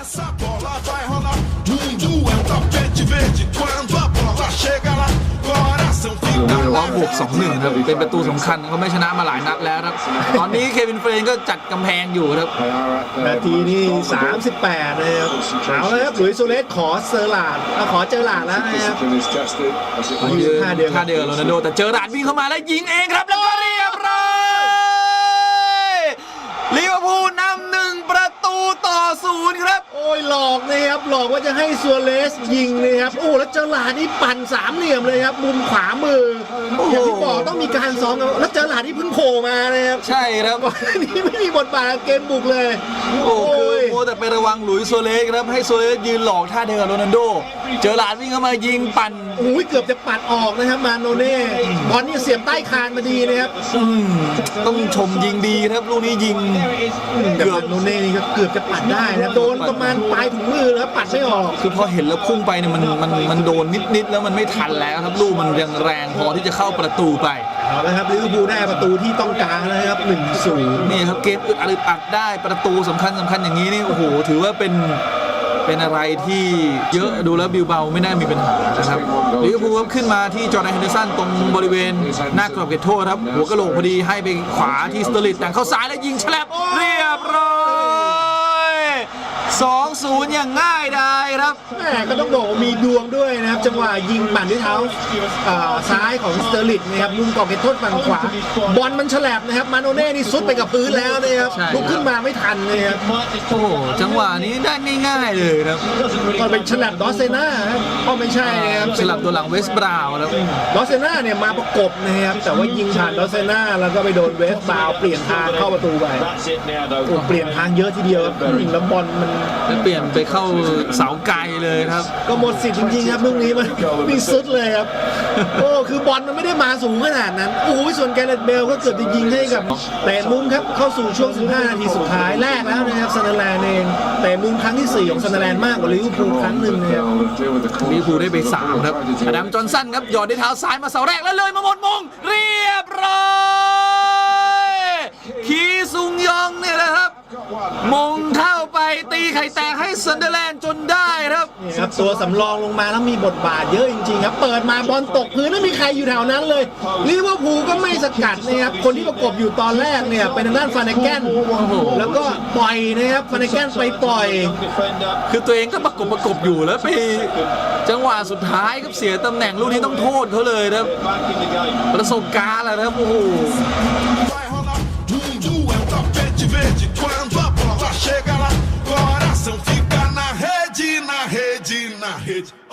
Essa bola vai rolar. Mundo é um tapete verde. Quando a bola chega lá, coração โอ้โห fica แต่ว่าบวก2 1ครับ เป็นประตูสำคัญเขาไม่ชนะมาหลายนัดแล้วครับ ตอนนี้เควินเฟรนก็จัดกำแพงอยู่ครับ นาทีนี่38นะครับเอาแล้วครับหลุยส์โซเลสขอเซอร์ลาดเอาขอเจอหลาดแล้วนะครับอายุ15เดือน ท่าเดียวโรนัลโดแต่เจอราดวิ่งเข้ามาแล้วยิงเองครับแล้วก็เรียบร้อยลิเวอร์พูลนำหนึ่งประตูต่อศูนย์ครับ โอ้ย หลอกนะครับหลอกว่าจะให้ซัวเรสยิงนะครับโอ้แล้วเจอหลาดนี่ปั่นสามเหลี่ยมเลยครับมุมขวามือโอ้โหอย่างที่บอกต้องมีการซ้อมกันแล้วเจอหลาดนี่เพิ่งโผล่มานะครับใช่ครับก่อนหน้านี้ไม่มีบทบาทกับเกมบุกเลย โอ้คือโอ้ยโมวแต่ไประวังหลุยส์โซเลสครับให้โซเลสยืนหลอกท่าเดียวกับโรนัลโด เจอหลาดวิ่งเข้ามายิงปั่นโอ้ยเกือบจะปัดออกนะครับมาโนเน่บอลนี่เสียบใต้คานมาดีนะครับอืมต้องชมยิงดีครับลูกนี้ยิงแต่เกือมาบโนเน่นี่ก็เกือบจะปัดได้นะครับโดนประมาณปลายถุงมือแล้วปัดไม่ออก คือพอเห็นแล้วพุ่งไปเนี่ยมันมันมันโดนนิดๆแล้วมันไม่ทันแล้วครับลูกมันยังแรงพอที่จะเข้าประตูไปเอาละครับลิเวอร์พูลได้ประตูที่ต้องการนะครับ1-0นี่ครับเกมอึดอัดอัดได้ประตูสำคัญสำคัญอย่างนี้นี่โอ้โหถือว่าเป็นเป็นอะไรที่เยอะดูแล้วบิวเบาไม่น่ามีปัญหานะครับลิเวอร์พูลขึ้นมาที่จอร์แดนเฮนเดอร์สันตรงบริเวณหน้ากรอบเขตโทษครับ หัวกระโหลกพอดีให้ไปขวาที่สเตอร์ลิตแต่งเข้าซ้ายแล้วยิงแฉลบเรียบร้อย 2-0 อย่างง่ายดายครับแม่ก็ต้องบอกว่ามีดวงด้วยนะครับ จังหวะยิงปั่นด้วยเท้าเอ่อซ้ายของสเตอร์ลิตนะครับมุมกรอบเขตโทษฝั่งขวา บอลมันฉลับนะครับ มาโนเน่นี่ซุดไปกับพื้นแล้วนะครับใช่ ลุกขึ้นมาไม่ทันเลยครับโอ้โหจังหวะนี้ได้ง่ายๆเลยครับก็เป็นฉลับดอสเซน่าครับก็ไม่ใช่นะครับ สลับตัวหลังเวสต์บราวน์ครับดอสเซน่าเนี่ยมาประกบนะครับ แต่ว่ายิงผ่านดอสเซน่าแล้วก็ไปโดนเวสต์บาวน์เปลี่ยนทางเข้าประตูไปโอ้เปลี่ยนทางเยอะทีเดียวครับแล้วบอลมันแล้วเปลี่ยนไปเข้าเสาไกลเลยครับ ก็หมดสิทธิ์จริงๆครับลูกนี้มันมีซุดเลยครับ โอ้คือบอลมันไม่ได้มาสูงขนาดนั้นโอ้ยส่วนแกเรตเบลก็เกือบจะยิงให้กับแต่มุมครับเข้าสู่ช่วง 15 นาทีสุดท้ายแรกแล้วนะครับซันเดอร์แลนด์เองแต่มุมครั้งที่ 4 ของซันเดอร์แลนด์มากกว่าลิเวอร์พูลครั้งหนึ่งนะครับลิเวอร์พูลได้ไปสามครับอดัมจอห์นสันครับหยอดด้วยเท้าซ้ายมาเสาแรกแล้วเลยมาหมดมงเรียบร้อย ไข่แตกให้ซันเดอร์แลนด์จนได้ครับ นี่ครับตัวสำรองลงมาแล้วมีบทบาทเยอะจริงๆครับ เปิดมาบอลตกพื้นไม่มีใครอยู่แถวนั้นเลยลิเวอร์พูลก็ไม่สกัดนะครับ คนที่ประกบอยู่ตอนแรกเนี่ย เป็นทางด้านฟานเนแกนแล้วก็ปล่อยนะครับฟานเนแกนไปปล่อย คือตัวเองก็ประกบประกบอยู่แล้วไปจังหวะสุดท้ายครับเสียตำแหน่งลูกนี้ต้องโทษเขาเลยนะครับประสบการณ์แหละนะครับโอ้โห bola